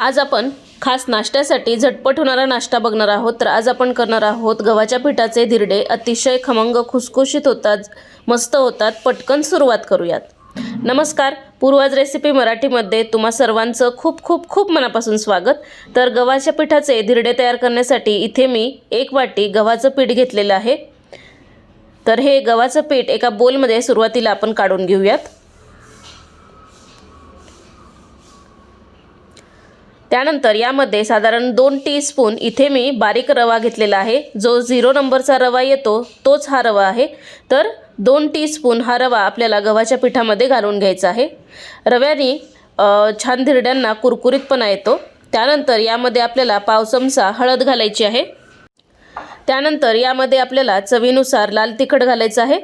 आज आपण खास नाश्त्यासाठी झटपट होणारा नाश्ता बघणार आहोत. तर आज आपण करणार आहोत गव्हाच्या पिठाचे धिरडे. अतिशय खमंग खुसखुशीत होतात मस्त होतात. पटकन सुरुवात करूयात. नमस्कार पूर्वाज रेसिपी मराठीमध्ये तुम्हा सर्वांचं खूप खूप खूप मनापासून स्वागत. तर गव्हाच्या पिठाचे धिरडे तयार करण्यासाठी इथे मी एक वाटी गव्हाचं पीठ घेतलेलं आहे. तर हे गव्हाचं पीठ एका बोलमध्ये सुरुवातीला आपण काढून घेऊयात. त्यानंतर यामध्ये साधारण दोन टीस्पून इथे मी बारीक रवा घेतलेला आहे. जो झिरो नंबरचा रवा येतो तोच हा रवा आहे. तर दोन टीस्पून हा रवा आपल्याला गव्हाच्या पिठामध्ये घालून घ्यायचा आहे. रव्याने छान धिरड्यांना कुरकुरीतपणा येतो. त्यानंतर यामध्ये आपल्याला पाव चमचा हळद घालायची आहे. त्यानंतर यामध्ये आपल्याला चवीनुसार लाल तिखट घालायचं आहे.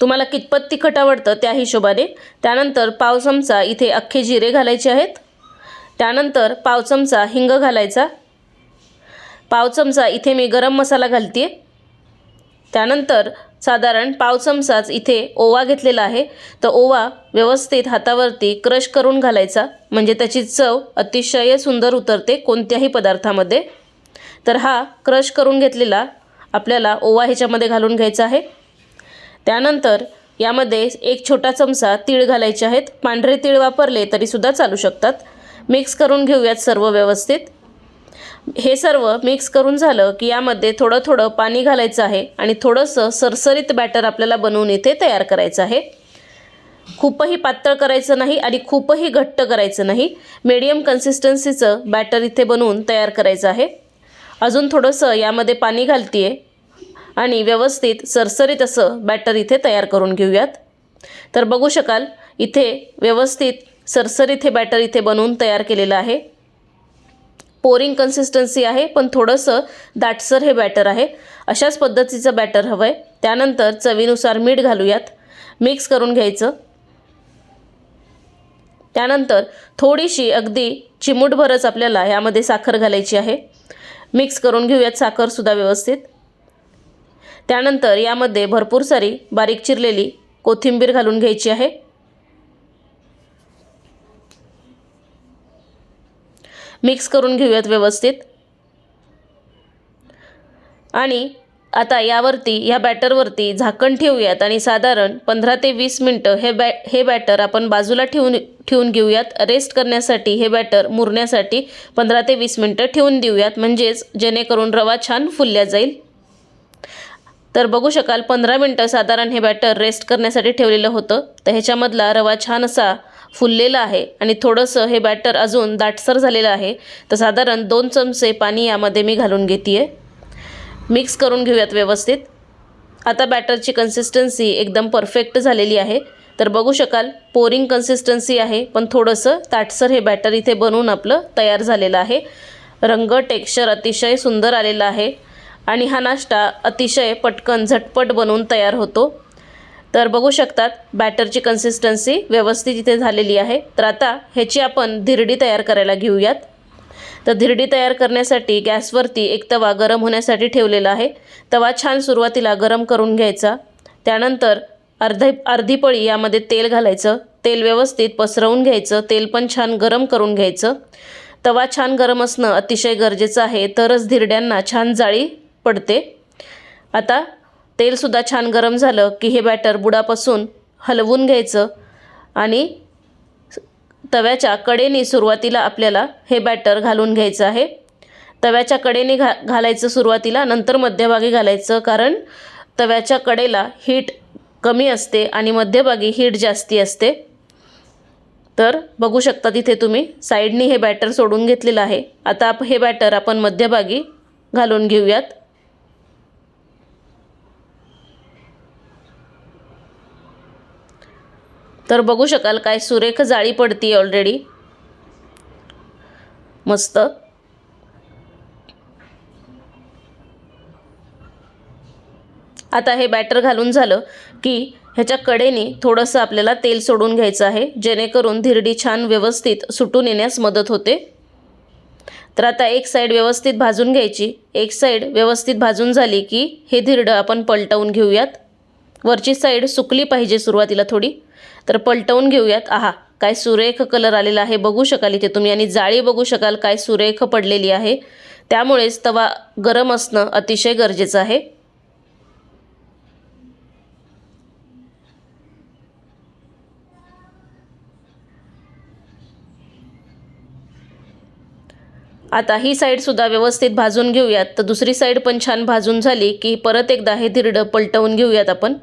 तुम्हाला कितपत तिखट आवडतं त्या हिशोबाने. त्यानंतर पाव चमचा इथे अख्खे जिरे घालायचे आहेत. त्यानंतर पाव चमचा हिंग घालायचा. पाव चमचा इथे मी गरम मसाला घालते त्यानंतर साधारण पाव चमचाच इथे ओवा घेतलेला आहे. तर ओवा व्यवस्थित हातावरती क्रश करून घालायचा. म्हणजे त्याची चव अतिशय सुंदर उतरते कोणत्याही पदार्थामध्ये. तर हा क्रश करून घेतलेला आपल्याला ओवा ह्याच्यामध्ये घालून घ्यायचा आहे. त्यानंतर यामध्ये एक छोटा चमचा तीळ घालायचे आहेत. पांढरे तीळ वापरले तरीसुद्धा चालू शकतात. मिक्स करून घेऊयात सर्व व्यवस्थित. हे सर्व मिक्स करून झालं की यामध्ये थोडं थोडं पाणी घालायचं आहे आणि थोडंसं सरसरीत बॅटर आपल्याला बनवून इथे तयार करायचं आहे. खूपही पातळ करायचं नाही आणि खूपही घट्ट करायचं नाही. मीडियम कन्सिस्टन्सीचं बॅटर इथे बनवून तयार करायचं आहे. अजून थोडंसं यामध्ये पाणी घालते आहे आणि व्यवस्थित सरसरीत असं बॅटर इथे तयार करून घेऊयात. तर बघू शकाल इथे व्यवस्थित सरसरीत हे बॅटर इथे बनवून तयार केलेलं आहे. पोरिंग कन्सिस्टन्सी आहे पण थोडंसं दाटसर हे बॅटर आहे. अशाच पद्धतीचं बॅटर हवं आहे त्यानंतर चवीनुसार मीठ घालूयात. मिक्स करून घ्यायचं. त्यानंतर थोडीशी अगदी चिमूटभरच आपल्याला यामध्ये साखर घालायची आहे. मिक्स करून घेऊयात साखरसुद्धा व्यवस्थित. त्यानंतर यामध्ये भरपूर सारी बारीक चिरलेली कोथिंबीर घालून घ्यायची आहे. मिक्स करून घेऊयात व्यवस्थित. आणि आता यावरती ह्या बॅटरवरती झाकण ठेवूयात आणि साधारण पंधरा ते वीस मिनटं हे बॅ हे बॅटर आपण बाजूला ठेवून ठेवून घेऊयात. रेस्ट करण्यासाठी हे बॅटर मुरण्यासाठी पंधरा ते वीस मिनटं ठेवून देऊयात म्हणजेच जेणेकरून रवा छान फुलल्या जाईल. तर बघू शकाल पंधरा मिनटं साधारण हे बॅटर रेस्ट करण्यासाठी ठेवलेलं होतं. तर ह्याच्यामधला रवा छान असा फुललेलं आहे आणि थोडंसं हे बॅटर अजून दाटसर झालेलं आहे तर साधारण दोन चमचे पाणी यामध्ये मी घालून घेते आहे मिक्स करून घेऊयात व्यवस्थित. आता बॅटरची कन्सिस्टन्सी एकदम परफेक्ट झालेली आहे. तर बघू शकाल पोरिंग कन्सिस्टन्सी आहे पण थोडंसं ताटसर हे बॅटर इथे बनवून आपलं तयार झालेलं आहे. रंग टेक्स्चर अतिशय सुंदर आलेला आहे. आणि हा नाश्ता अतिशय पटकन झटपट बनवून तयार होतो. तर बघू शकतात बॅटरची कन्सिस्टन्सी व्यवस्थित इथे झालेली आहे. तर आता ह्याची आपण धिरडी तयार करायला घेऊयात. तर धिरडी तयार करण्यासाठी गॅसवरती एक तवा गरम होण्यासाठी ठेवलेला आहे. तवा छान सुरुवातीला गरम करून घ्यायचा. त्यानंतर अर्धी अर्धी पळी यामध्ये तेल घालायचं. तेल व्यवस्थित पसरवून घ्यायचं. तेल पण छान गरम करून घ्यायचं. तवा छान गरम असणं अतिशय गरजेचं आहे. तरच धिरड्यांना छान जाळी पडते. आता तेलसुद्धा छान गरम झालं की हे बॅटर बुडापासून हलवून घ्यायचं आणि तव्याच्या कडेने सुरुवातीला आपल्याला हे बॅटर घालून घ्यायचं आहे. तव्याच्या कडेने घा घालायचं सुरुवातीला नंतर मध्यभागी घालायचं कारण तव्याच्या कडेला हीट कमी असते आणि मध्यभागी हीट जास्ती असते. तर बघू शकता तिथे तुम्ही साईडनी हे बॅटर सोडून घेतलेलं आहे. आता आप हे बॅटर आपण मध्यभागी घालून घेऊयात. तर बघू शकाल काय सुरेख जाळी पडती ऑलरेडी मस्त. आता हे बॅटर घालून झालं की ह्याच्या कडेने थोडंसं आपल्याला तेल सोडून घ्यायचं आहे जेणेकरून धिरडी छान व्यवस्थित सुटून येण्यास मदत होते. तर आता एक साईड व्यवस्थित भाजून घ्यायची. एक साईड व्यवस्थित भाजून झाली की हे धिरडं आपण पलटवून घेऊयात. वरची साईड सुकली पाहिजे सुरुवातीला थोडी. तर पलटवून घेऊयात. आहा काय सुरेख कलर आलेला आहे बघू शकाल इथे तुम्ही. आणि जाळी बघू शकाल काय सुरेख पडलेली आहे. त्यामुळेच तवा गरम असणं अतिशय गरजेचं आहे. आता ही साईडसुद्धा व्यवस्थित भाजून घेऊयात. तर दुसरी साईड पण छान भाजून झाली की परत एकदा हे धिरडं पलटवून घेऊयात आपण.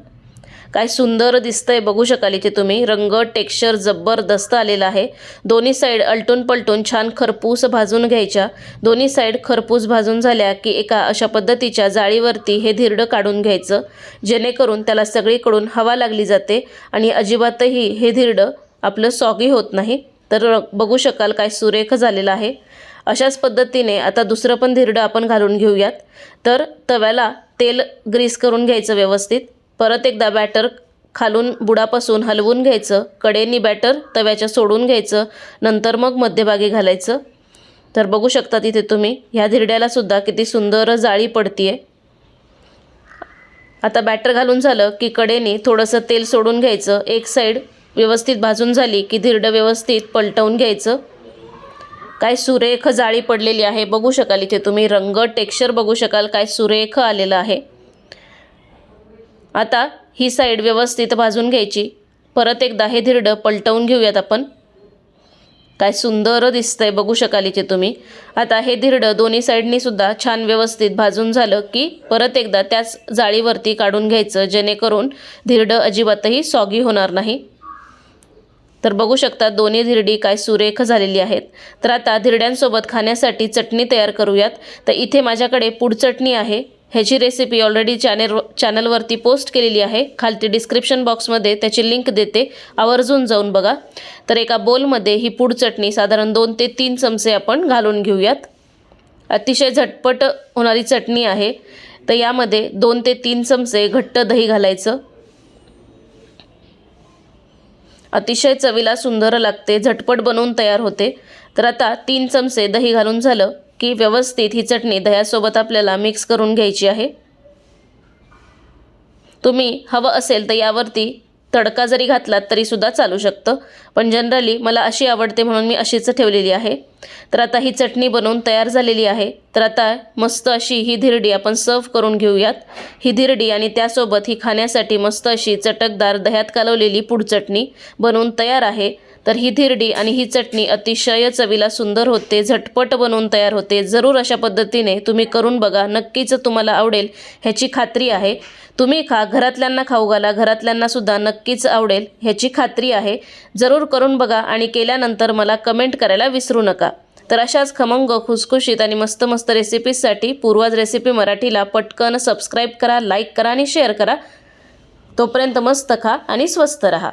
काय सुंदर दिसतंय बघू शकाल इथे तुम्ही. रंग टेक्स्चर जबरदस्त आलेला आहे. दोन्ही साईड अलटून पलटून छान खरपूस भाजून घ्यायच्या. दोन्ही साईड खरपूस भाजून झाल्या की एका अशा पद्धतीच्या जाळीवरती हे धिरडं काढून घ्यायचं. जेणेकरून त्याला सगळीकडून हवा लागली जाते आणि अजिबातही हे धिरडं आपलं सॉगी होत नाही. तर बघू शकाल काय सुरेख झालेलं आहे. अशाच पद्धतीने आता दुसरं पण धिरडं आपण घालून घेऊयात. तर तव्याला तेल ग्रीस करून घ्यायचं व्यवस्थित. परत एकदा बॅटर खालून बुडापासून हलवून घ्यायचं. कडेनी बॅटर तव्याच्या सोडून घ्यायचं. नंतर मग मध्यभागी घालायचं. तर बघू शकता तिथे तुम्ही ह्या धिरड्यालासुद्धा किती सुंदर जाळी पडतीये. आता बॅटर घालून झालं की कडेने थोडंसं तेल सोडून घ्यायचं. एक साईड व्यवस्थित भाजून झाली की धिरडं व्यवस्थित पलटवून घ्यायचं. काय सुरेख जाळी पडलेली आहे बघू शकाल इथे तुम्ही. रंग टेक्स्चर बघू शकाल काय सुरेख आलेलं आहे. आता ही साईड व्यवस्थित भाजून घ्यायची. परत एकदा हे धिरडं पलटवून घेऊयात आपण. काय सुंदर दिसतंय बघू शकाल इथे तुम्ही. आता हे धिरडं दोन्ही साईडनी सुद्धा छान व्यवस्थित भाजून झालं की परत एकदा त्याच जाळीवरती काढून घ्यायचं जेणेकरून धिरडं अजिबातही सॉगी होणार नाही. तर बघू शकता दोन्ही धिरडी काय सुरेख झालेली आहेत. तर आता धिरड्यांसोबत खाण्यासाठी चटणी तयार करूयात. तर इथे माझ्याकडे पुढचटणी आहे. ह्याची रेसिपी ऑलरेडी चॅनेल चॅनलवरती पोस्ट केलेली आहे. खालती डिस्क्रिप्शन बॉक्समध्ये त्याची लिंक देते. आवर्जून जाऊन बघा. तर एका बोलमध्ये ही पूड चटणी साधारण दोन ते तीन चमचे आपण घालून घेऊयात. अतिशय झटपट होणारी चटणी आहे. तर यामध्ये दोन ते तीन चमचे घट्ट दही घालायचं. अतिशय चवीला सुंदर लागते. झटपट बनवून तयार होते. तर आता तीन चमचे दही घालून झालं. की व्यवस्थित ही चटणी दह्यासोबत आपल्याला मिक्स करून घ्यायची आहे. तुम्ही हवं असेल तर यावरती तडका जरी घातलात तरीसुद्धा चालू शकतं. पण जनरली मला अशी आवडते म्हणून मी अशीच ठेवलेली आहे. तर आता ही चटणी बनवून तयार झालेली आहे. तर आता मस्त अशी ही धिरडी आपण सर्व करून घेऊयात. ही धिरडी आणि त्यासोबत ही खाण्यासाठी मस्त अशी चटकदार दह्यात कालवलेली पुड चटणी बनवून तयार आहे. तर ही धिरडी आणि ही चटणी अतिशय चवीला सुंदर होते झटपट बनवून तयार होते. जरूर अशा पद्धतीने तुम्ही करून बघा. नक्कीच तुम्हाला आवडेल ह्याची खात्री आहे. तुम्ही खा. घरातल्यांना खाऊ घाला. घरातल्यांना सुद्धा नक्कीच आवडेल ह्याची खात्री आहे. जरूर करून बघा आणि केल्यानंतर मला कमेंट करायला विसरू नका. तर अशाच खमंग खुसखुशीत आणि मस्त मस्त रेसिपीजसाठी पूर्वज रेसिपी मराठीला पटकन सबस्क्राईब करा लाईक करा आणि शेअर करा. तोपर्यंत मस्त खा आणि स्वस्त रहा.